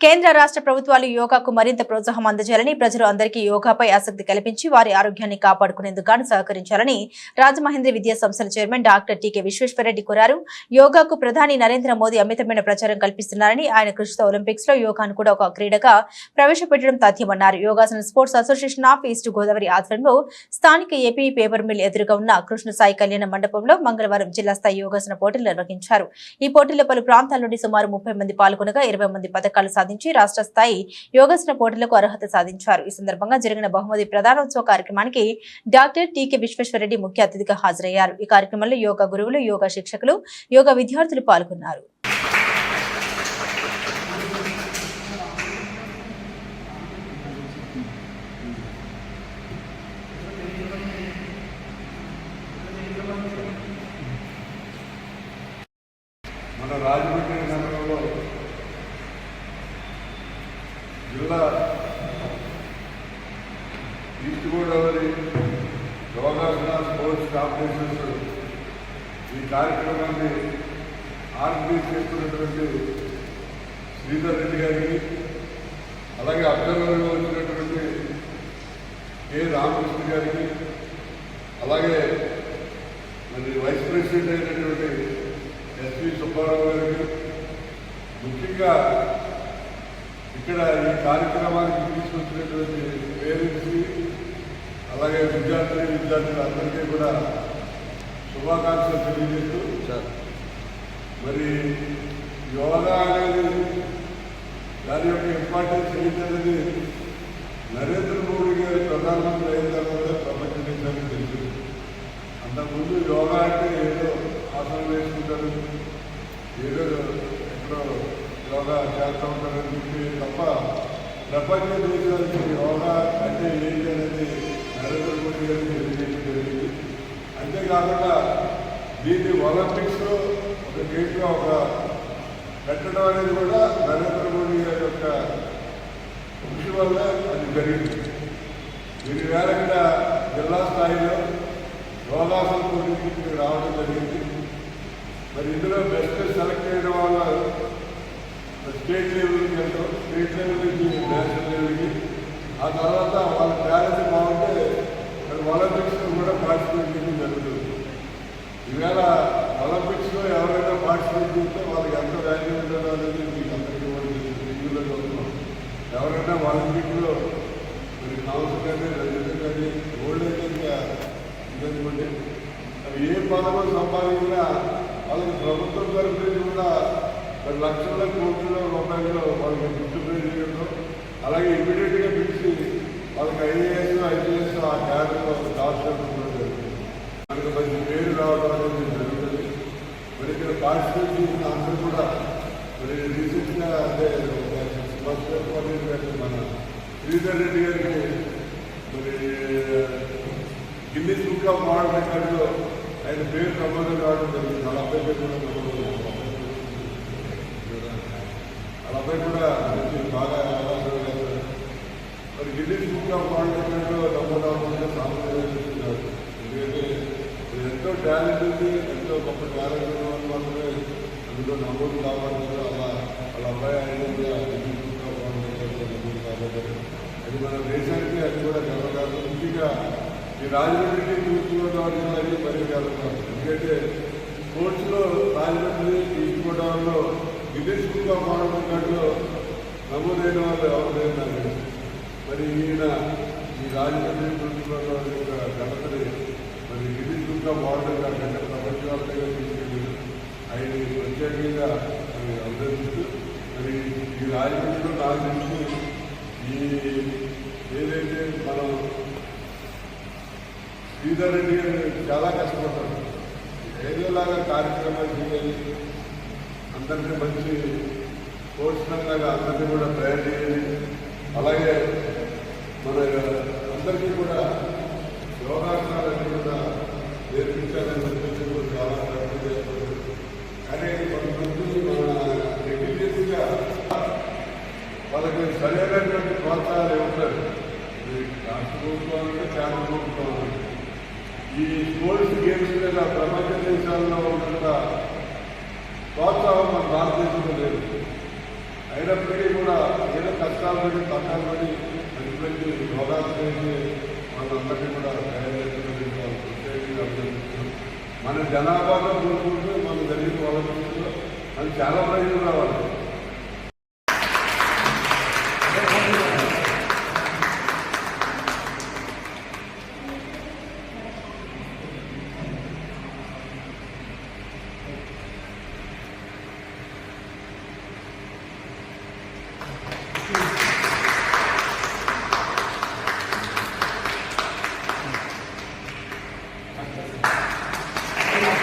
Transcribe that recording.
కేంద్ర రాష్ట్ర ప్రభుత్వాలు యోగాకు మరింత ప్రోత్సాహం అందజేయాలని ప్రజలు అందరికీ యోగాపై ఆసక్తి కల్పించి వారి ఆరోగ్యాన్ని కాపాడుకునేందుకు గాను సహకరించాలని రాజమహేంద్రి విద్యా సంస్థల చైర్మన్ డాక్టర్ టీకే విశ్వేశ్వరరెడ్డి కోరారు. యోగాకు ప్రధాని నరేంద్ర మోదీ అమితమైన ప్రచారం కల్పిస్తున్నారని ఆయన కృషితో ఒలింపిక్స్లో యోగాను కూడా ఒక క్రీడగా ప్రవేశపెట్టడం తథ్యమన్నారు Yogasana sports association of east Godavari ఆధ్వర్యంలో స్థానిక ఏపీ పేపర్ మిల్ ఎదురుగా ఉన్న కృష్ణ సాయి కళ్యాణ మండపంలో మంగళవారం జిల్లా స్థాయి యోగాసన పోటీలు నిర్వహించారు. ఈ పోటీలో పలు ప్రాంతాల నుండి సుమారు ముప్పై మంది పాల్గొనగా ఇరవై మంది పథకాలు సాధించి రాష్ట్ర స్థాయి యోగాసన పోటీలకు అర్హత సాధించారు. ఈ సందర్భంగా జరిగిన బహుమతి ప్రధానోత్సవ కార్యక్రమానికి డాక్టర్ టీకే విశ్వేశ్వరరెడ్డి ముఖ్య అతిథిగా హాజరయ్యారు. ఈ కార్యక్రమంలో యోగా గురువులు యోగా శిక్షకులు యోగా విద్యార్థులు పాల్గొన్నారు. మన రాజమండ్రి నగరంలో జిల్లా east Godavari Yogasana sports competitions. ఈ కార్యక్రమాన్ని ఆర్గనైజ్ చేస్తున్నటువంటి శ్రీధర్ రెడ్డి గారికి అలాగే అబ్జర్వర్గా వచ్చినటువంటి కె రామకృష్ణ గారికి అలాగే మరి వైస్ ప్రెసిడెంట్ అయినటువంటి ఎస్వి సుబ్బారావు గారికి ముఖ్యంగా ఇక్కడ ఈ కార్యక్రమానికి తీసుకొచ్చినటువంటి పేరెంట్స్కి అలాగే విద్యార్థులు విద్యార్థులు అందరికీ కూడా శుభాకాంక్షలు తెలియజేస్తూ మరి యోగా అనేది దాని యొక్క ఇంపార్టెన్స్ ఏంటనేది నరేంద్ర మోడీ గారి ప్రధానమంత్రి అయిన తర్వాత ప్రపంచ దేశానికి తెలిసింది. అంతకుముందు యోగా అంటే ఏదో ఆసనం వేసుకుంటారు ఏదో ఎక్కడో యోగా చేస్తూ ఉంటారని చెప్పి తప్ప ప్రపంచ దేశానికి యోగా అంటే ఏంటి అనేది నరేంద్ర మోడీ గారికి తెలియజేయడం జరిగింది అంతేకాకుండా దీన్ని ఒలింపిక్స్లో ఒక గేట్గా ఒక పెట్టడం అనేది కూడా నరేంద్ర మోడీ గారి యొక్క కృషి వల్ల అది జరిగింది. దీని వేళ జిల్లా స్థాయిలో యోగాసన పోటీకి రావడం జరిగింది. మరి ఇందులో బెస్ట్ సెలెక్ట్ చేయడం వల్ల స్టేట్ లెవెల్కి వెళ్తాం. స్టేట్ లెవెల్ నుంచి నేషనల్ లెవెల్కి. ఆ తర్వాత వాళ్ళ టాలెంట్ ఒలింపిక్స్లో కూడా పార్టిసిపేట్ చేయడం జరుగుతుంది. ఈవేళ ఒలింపిక్స్లో ఎవరైనా పార్టిసిపేట్ చేస్తే వాళ్ళకి ఎంత వాల్యూ ఉంటుందో అనేది మీకు అందరికీ టీవీలో చూస్తున్నాం. ఎవరైనా ఒలింపిక్లో మీరు కాంగ్రెస్ కానీ రజత కానీ గోల్డ్ అయితే ఇదనుకోండి. అవి ఏ పదవులు సంపాదించినా వాళ్ళకి ప్రభుత్వం తరఫు నుంచి కూడా మరి లక్షల కోట్ల రూపాయలు వాళ్ళకి గుర్తు చేయడం అలాగే ఇమీడియట్గా పిలిచి వాళ్ళకి ఐఏఎస్ ఐపీఎస్ ఆ క్యాడర్లో జాబ్స్ జరుగుతుంది మనకు మంచి పేరు రావడం అనేది జరుగుతుంది. మరి ఇక్కడ పార్టిసిపేట్ అందరూ కూడా మరి రీసెంట్గా అదే ఒక సిక్స్ మన శ్రీధర్ రెడ్డి గారికి మరి గిన్నీస్ బుక్ ఆఫ్ వరల్డ్ రికార్డులో ఆయన పేరు నమోదు కావడం జరిగింది. వాళ్ళ అబ్బాయి పేరు కూడా నమోదు కావడం. వాళ్ళ అబ్బాయి కూడా మంచి బాగా ఆలోచన చేస్తారు మరి గిన్నీస్ బుక్ సాంప్రదాయం చెప్తున్నారు. ఎందుకంటే ఎంతో టాలెంట్ ఉంది ఎంతో గొప్ప టాలెంట్ ఉన్న వాళ్ళు మాత్రమే అందులో నమోదు కావాలి అలా వాళ్ళ అబ్బాయి ఆయన కూడా గిన్నీస్ బుక్ నమోదు కావాలి అది మన దేశానికి అది కూడా గర్వకారణం. ముఖ్యంగా ఈ రాజమండ్రికి తూర్పుగోదావరి జిల్లాకి మరీ గర్వకారణం. ఎందుకంటే స్పోర్ట్స్లో రాజమండ్రి ఈస్ట్ గోదావరిలో గిన్నెస్ బుక్ ఆఫ్ వరల్డ్ రికార్డులో నమోదైన వాళ్ళు ఎవరు లేరు మరి ఈయన ఈ రాజకీయ తూర్పుగోదావరి యొక్క ఘనతని. మరి గిన్నెస్ బుక్ ఆఫ్ వరల్డ్ ప్రపంచవ్యాప్తంగా తీసుకెళ్ళి ఆయన ప్రత్యేకంగా మరి అభినందిస్తూ మరి ఈ రాజకీయంలో నాకు ఈ ఏదైతే మనం శ్రీధర్ రెడ్డి గారు చాలా కష్టపడ్డారు. ఏదోలాగా కార్యక్రమాలు చేయాలి అందరికీ మంచి పోషణంగా అందరినీ కూడా తయారు చేయాలి. అలాగే మన అందరికీ కూడా యోగాసనాలన్నీ కూడా నేర్పించాలని చెప్పేసి కూడా చాలా ప్రయత్నం చేస్తున్నారు కానీ కొంతమంది మన రెగ్యులేట్గా వాళ్ళకి సరైనటువంటి ప్రోత్సాహాలు ఇవ్వలేదు రాష్ట్ర ప్రభుత్వం అంటే కేంద్ర ప్రభుత్వం ఈ స్పోర్ట్స్ గేమ్స్ మీద ప్రపంచ దేశాల్లో ఉన్నంత ప్రోత్సాహం మన భారతదేశంలో లేదు. అయినప్పటికీ కూడా ఏదో కష్టాలు పడి పట్టాలు పడి ఇటువంటి యోగాలు చేసి వాళ్ళందరినీ కూడా తయారు మన జనాభాలో కోరుకుంటూ మనం జరిగిన వాళ్ళ అది చాలా ప్రయోజనం రావాలి